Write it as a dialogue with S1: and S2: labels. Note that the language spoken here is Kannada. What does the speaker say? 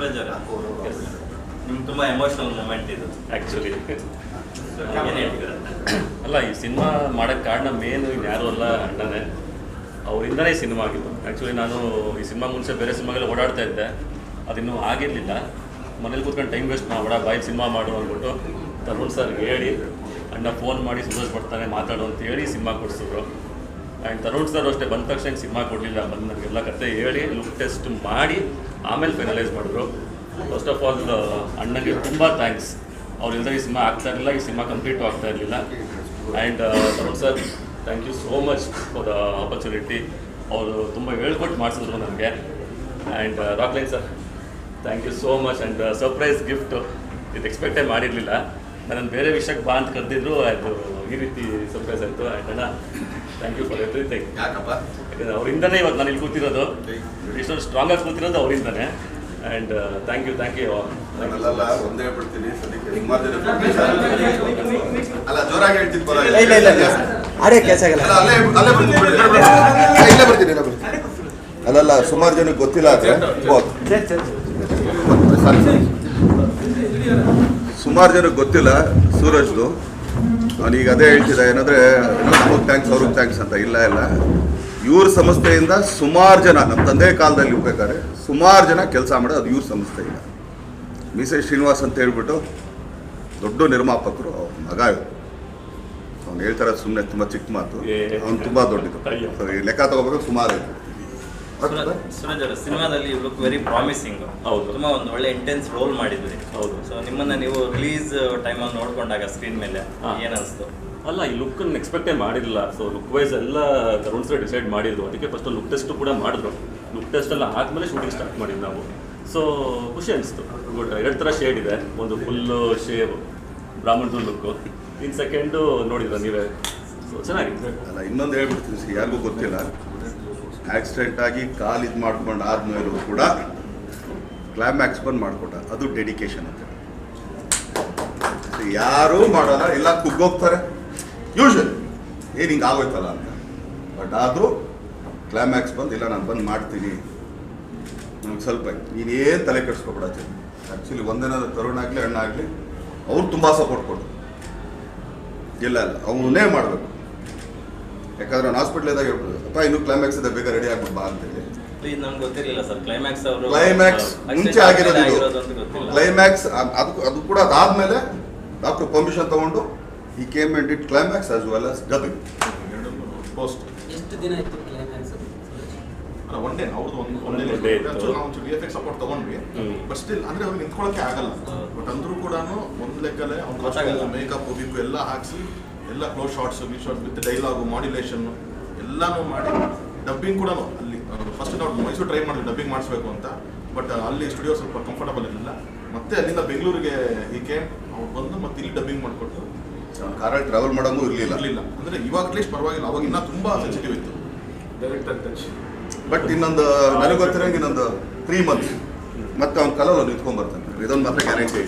S1: ಸೂರಜ್ ಅವರ ನಿಮ್ಗೆ ತುಂಬಾ ಎಮೋಷನಲ್ ಮೂಮೆಂಟ್ ಇದು.
S2: ಆ್ಯಕ್ಚುಲಿ
S1: ಏನ್ ಹೇಳ್ತೀರಾ?
S2: ಅಲ್ಲ ಈ ಸಿನಿಮಾ ಮಾಡೋಕ್ಕೆ ಕಾರಣ ಮೇನ್ ಯಾರು ಅಲ್ಲ ಅಣ್ಣನೇ ಅವರಿಂದನೇ ಈ ಸಿನಿಮಾ ಆಗಿದ್ದು ಆ್ಯಕ್ಚುಲಿ ನಾನು ಈ ಸಿನಿಮಾ ಮುಂಚೆ ಬೇರೆ ಸಿನಿಮಾಗೆಲ್ಲ ಓಡಾಡ್ತಾ ಇದ್ದೆ. ಅದಿನ್ನೂ ಆಗಿರಲಿಲ್ಲ. ಮನೇಲಿ ಕೂತ್ಕೊಂಡು ಟೈಮ್ ವೇಸ್ಟ್ ಮಾಡಬೇಡ ಬಾಯ್ ಸಿನಿಮಾ ಮಾಡು ಅಂದ್ಬಿಟ್ಟು ತರುಣ್ ಸರ್ ಹೇಳಿ ಅಣ್ಣ ಫೋನ್ ಮಾಡಿ ಸಂತೋಷ ಪಡ್ತಾನೆ ಮಾತಾಡು ಅಂತ ಹೇಳಿ ಸಿನಿಮಾ ಕೊಡಿಸಿದ್ರು. ಆ್ಯಂಡ್ ತರುಣ್ ಸರ್ ಅಷ್ಟೇ ಬಂದ ತಕ್ಷಣ ಸಿನಿಮಾ ಕೊಡಲಿಲ್ಲ. ಬಂದು ನನಗೆಲ್ಲ ಕತೆ ಹೇಳಿ ಲುಕ್ ಟೆಸ್ಟ್ ಮಾಡಿ ಆಮೇಲೆ ಫೈನಲೈಸ್ ಮಾಡಿದ್ರು. ಫಸ್ಟ್ ಆಫ್ ಆಲ್ ಅಣ್ಣಗೆ ತುಂಬ ಥ್ಯಾಂಕ್ಸ್ ಅವ್ರು ಇಲ್ಲದೆ ಈ ಸಿನಿಮಾ ಆಗ್ತಾ ಇರಲಿಲ್ಲ, ಈ ಸಿನಿಮಾ ಕಂಪ್ಲೀಟು ಆಗ್ತಾ ಇರಲಿಲ್ಲ. And Tarun sir thank you so much for the opportunity ಅವರು ತುಂಬ ಹೇಳ್ಕೊಟ್ಟು ಮಾಡಿಸಿದ್ರು ನನಗೆ. And Rockline sir thank you so much and surprise gift ಇದು ಎಕ್ಸ್ಪೆಕ್ಟೇ ಮಾಡಿರಲಿಲ್ಲ. ನಾನು ಬೇರೆ ವಿಷಯಕ್ಕೆ ಬಾ ಅಂತ ಕರೆದಿದ್ರು, ಅದು ಈ ರೀತಿ ಸರ್ಪ್ರೈಸ್ ಆಯಿತು. ಆ್ಯಂಡ್ ಅಣ್ಣ ಥ್ಯಾಂಕ್ ಯು ಫಾರ್ ಎವ್ರಿಥಿಂಗ್
S3: ಯಾಕಪ್ಪ?
S2: ಯಾಕಂದ್ರೆ ಅವರಿಂದನೇ ಇವತ್ತು ನಾನು ಇಲ್ಲಿ ಕೂತಿರೋದು ಇಷ್ಟೊಂದು ಸ್ಟ್ರಾಂಗ್ ಆಗಿ ಕೂತಿರೋದು ಅವರಿಂದನೇ. And thank you thank you
S3: ನಾನಲ್ಲ ಒಂದೇ ಜನ ಅಲ್ಲ ಜೋರಾಗಿ ಹೇಳ್ತೀನಿ.
S4: ಇಲ್ಲ ಇಲ್ಲ ಕೇಸ್ ಆಗಲ್ಲ.
S3: ಅಲ್ಲ, ಅಲ್ಲೇ ಅಲ್ಲೇ ಬರ್ತೀನಿ ಇಲ್ಲೇ. ಇಲ್ಲ, ಅಲ್ಲಲ್ಲ ಸುಮಾರು ಜನಕ್ಕೆ ಗೊತ್ತಿಲ್ಲ ಆದ್ರೆ ಸುಮಾರು ಜನಕ್ಕೆ ಗೊತ್ತಿಲ್ಲ ಸೂರಜ್ದು. ಅವನೀಗ ಅದೇ ಹೇಳ್ತಿದ್ದೆ ಏನಂದ್ರೆ ನಮಗೆ ಥ್ಯಾಂಕ್ಸ್ ಅವ್ರಿಗೆ ಥ್ಯಾಂಕ್ಸ್ ಅಂತ. ಇಲ್ಲ ಇಲ್ಲ. ಇವ್ರ ಸಂಸ್ಥೆಯಿಂದ ಸುಮಾರು ಜನ ನಮ್ಮ ತಂದೆ ಕಾಲದಲ್ಲಿ ಇರ್ಬೇಕಾದ್ರೆ ಸುಮಾರು ಜನ ಕೆಲಸ ಮಾಡೋದು ಅದು ಇವ್ರ ಸಂಸ್ಥೆಯಿಂದ ಮೀಸೆ ಶ್ರೀನಿವಾಸ್ ಅಂತ ಹೇಳ್ಬಿಟ್ಟು ದೊಡ್ಡ ನಿರ್ಮಾಪಕರು ಅವ್ರ ಮಗ ಇವರು. ಅವ್ನು ಹೇಳ್ತಾರೆ ಸುಮ್ಮನೆ ತುಂಬ ಚಿಕ್ಕ ಮಾತು. ಅವ್ನು ತುಂಬ ದೊಡ್ಡದು. ಲೆಕ್ಕ ತಗೋಬೇಕು ಸುಮಾರು
S1: ಸೂರಜ್ ಅವರ ಸಿನಿಮಾದಲ್ಲಿ ಲುಕ್ ವೆರಿ ಪ್ರಾಮಿಸಿಂಗ್
S2: ಹೌದು.
S1: ತುಂಬಾ ಒಂದು ಒಳ್ಳೆ ಇಂಟೆನ್ಸ್ ರೋಲ್ ಮಾಡಿದ್ರಿ.
S2: ಹೌದು.
S1: ಸೊ ನಿಮ್ಮನ್ನ ನೀವು ರಿಲೀಸ್ ಟೈಮಲ್ಲಿ ನೋಡಿಕೊಂಡಾಗ ಸ್ಕ್ರೀನ್ ಮೇಲೆ
S2: ಏನಿಸ್ತು
S1: ಏನ್
S2: ಅಲ್ಲ ಈ ಲುಕ್ಕನ್ನು ಎಕ್ಸ್ಪೆಕ್ಟೇ ಮಾಡಿರಲಿಲ್ಲ. ಸೊ ಲುಕ್ ವೈಸ್ ಎಲ್ಲ ತರುಣ್ ಸರ್ ಡಿಸೈಡ್ ಮಾಡಿದ್ರು. ಅದಕ್ಕೆ ಫಸ್ಟ್ ಲುಕ್ ಟೆಸ್ಟ್ ಕೂಡ ಮಾಡಿದ್ರು. ಲುಕ್ ಟೆಸ್ಟ್ ಎಲ್ಲ ಆದಮೇಲೆ ಶೂಟಿಂಗ್ ಸ್ಟಾರ್ಟ್ ಮಾಡಿದ್ದು ನಾವು. ಸೊ ಖುಷಿ ಅನಿಸ್ತು. ಗುಡ್ ಎರಡು ಥರ ಶೇಡ್ ಇದೆ. ಒಂದು ಫುಲ್ಲು ಶೇವ್ ಬ್ರಾಹ್ಮಣದ ಲುಕ್ಕು ಇನ್ ಸೆಕೆಂಡು ನೋಡಿದ್ರ ನೀವೇ?
S3: ಅಲ್ಲ, ಇನ್ನೊಂದು ಹೇಳ್ಬಿಡ್ತೀನಿ ಸರ್ ಯಾರಿಗೂ ಗೊತ್ತಿಲ್ಲ. ಆಕ್ಸಿಡೆಂಟ್ ಆಗಿ ಕಾಲು ಇದು ಮಾಡ್ಕೊಂಡು ಆದ್ಮೇಲೂ ಕೂಡ ಕ್ಲೈಮ್ಯಾಕ್ಸ್ ಬಂದು ಮಾಡಿಕೊಟ್ಟ. ಅದು ಡೆಡಿಕೇಶನ್ ಅಂತ ಯಾರೂ ಮಾಡಲ್ಲ ಎಲ್ಲ ಕುಗ್ಗೋಗ್ತಾರೆ. ಯೂಶಲ್ ಏನು ಹಿಂಗೆ ಆಗೋಯ್ತಲ್ಲ ಅಂತ. ಬಟ್ ಆದರೂ ಕ್ಲೈಮ್ಯಾಕ್ಸ್ ಬಂದು, ಇಲ್ಲ, ನಾನು ಬಂದು ಮಾಡ್ತೀನಿ. ನನಗೆ ಸ್ವಲ್ಪ ನೀನೇನು ತಲೆ ಕೆಡಿಸ್ಕೊಬೇಡ ಆ್ಯಕ್ಚುಲಿ ಒಂದೇನಾದ್ರು ತರುಣ ಆಗಲಿ, ಅಣ್ಣ ಆಗಲಿ, ಅವ್ರು ತುಂಬ ಸಪೋರ್ಟ್ ಕೊಟ್ಟರು ಇಲ್ಲ ಇಲ್ಲ ಅವನೇ ಮಾಡಬೇಕು. ಯಾಕಂದ್ರೆ ನಾನು ಹಾಸ್ಪಿಟಲ್ ಹೇಳ್ಬೋದು ಅಪ್ಪ ಇನ್ನೂ ಕ್ಲೈಮ್ಯಾಕ್ಸ್ ಇದೆ ಬೇಗ ರೆಡಿ ಆಗ್ಬಿಟ್ಟು ಬಾ ಅಂತೇಳಿ.
S1: ನಮ್ಗೆ ಗೊತ್ತಿರಲಿಲ್ಲ ಸರ್ ಕ್ಲೈಮ್ಯಾಕ್ಸ್ ಅವರು
S3: ಕ್ಲೈಮ್ಯಾಕ್ಸ್ ಮುಂಚೆ ಆಗಿರೋದು ಇದು.
S1: ಅಂತ ಗೊತ್ತಿಲ್ಲ.
S3: ಕ್ಲೈಮ್ಯಾಕ್ಸ್ ಅದು ಅದು ಕೂಡ ಅದಾದ್ಮೇಲೆ ಡಾಕ್ಟರ್ ಪರ್ಮಿಷನ್ ತಗೊಂಡು ಈ came and it climax as well as dubbing
S5: post
S6: ಎಷ್ಟು ದಿನ ಇತ್ತು ಕ್ಲೈಮ್ಯಾಕ್ಸ್
S5: ಅಲ್ಲ ಒನ್ ಡೇ ಅವ್ರದ್ದು ಒಂದು
S2: One day
S5: ಡೇ
S2: ಇತ್ತು.
S5: ನಾವು ಒಂಚೂರು ವಿ ಎಫ್ ಎಕ್ಸ್ ಸಪೋರ್ಟ್ ತಗೊಂಡ್ವಿ.
S2: ಹ್ಮ್.
S5: ಬಟ್ ಸ್ಟಿಲ್ ಅಂದ್ರೆ ಅವ್ರಿಗೆ ನಿಂತ್ಕೊಳ್ಳೋಕೆ ಆಗಲ್ಲ. ಬಟ್ ಅಂದ್ರೂ ಕೂಡ ಒಂದ್ ಲೆಕ್ಕಲ್ಲೇ ಅವ್ನ
S1: ಗೊತ್ತಾಗಲ್ಲ.
S5: ಮೇಕಪ್ ಹೋಗಿ ಎಲ್ಲ ಹಾಕ್ಸಿ ಎಲ್ಲ close shots we shot with dialogue modulation ಎಲ್ಲಾನು ಮಾಡಿ ಡಬ್ಬಿಂಗ್ ಕೂಡ ಅಲ್ಲಿ ಫಸ್ಟ್ ನಾವು ಮೈಸೂರು ಟ್ರೈ ಮಾಡಿದ್ವಿ ಡಬ್ಬಿಂಗ್ ಮಾಡಿಸ್ಬೇಕು ಅಂತ ಬಟ್ ಅಲ್ಲಿ ಸ್ಟುಡಿಯೋ ಸ್ವಲ್ಪ ಕಂಫರ್ಟಬಲ್ ಇರಲಿಲ್ಲ. ಮತ್ತೆ ಅಲ್ಲಿಂದ ಬೆಂಗಳೂರಿಗೆ ಹೀಗೆ ಅವ್ರು ಬಂದು ಮತ್ತೆ ಇಲ್ಲಿ ಡಬ್ಬಿಂಗ್ ಮಾಡಿಕೊಟ್ಟು
S3: ಕಾರಲ್ಲಿ ಟ್ರಾವೆಲ್ ಮಾಡೋಂಗೂ ಇರಲಿಲ್ಲ.
S5: ಇರಲಿಲ್ಲ. ಅಂದರೆ ಇವಾಗ ಅಟ್ಲೀಸ್ಟ್ ಪರವಾಗಿಲ್ಲ ಅವಾಗ ಇನ್ನೂ ತುಂಬ ಸೆನ್ಸಿಟಿವ್ ಇತ್ತು. ಡೈರೆಕ್ಟ್ ಟಚ್
S3: ಬಟ್ ಇನ್ನೊಂದು ನನಗೆ ಗೊತ್ತಿರೋಂಗೆ ಇನ್ನೊಂದು ತ್ರೀ ಮಂತ್ಸ್ ಮತ್ತೆ ಅವ್ನ ಕಲರ್ ನಿಂತ್ಕೊಂಡ್ ಬರ್ತಾನೆ. ಇದೊಂದು ಮಾತ್ರ ಗ್ಯಾರಂಟಿ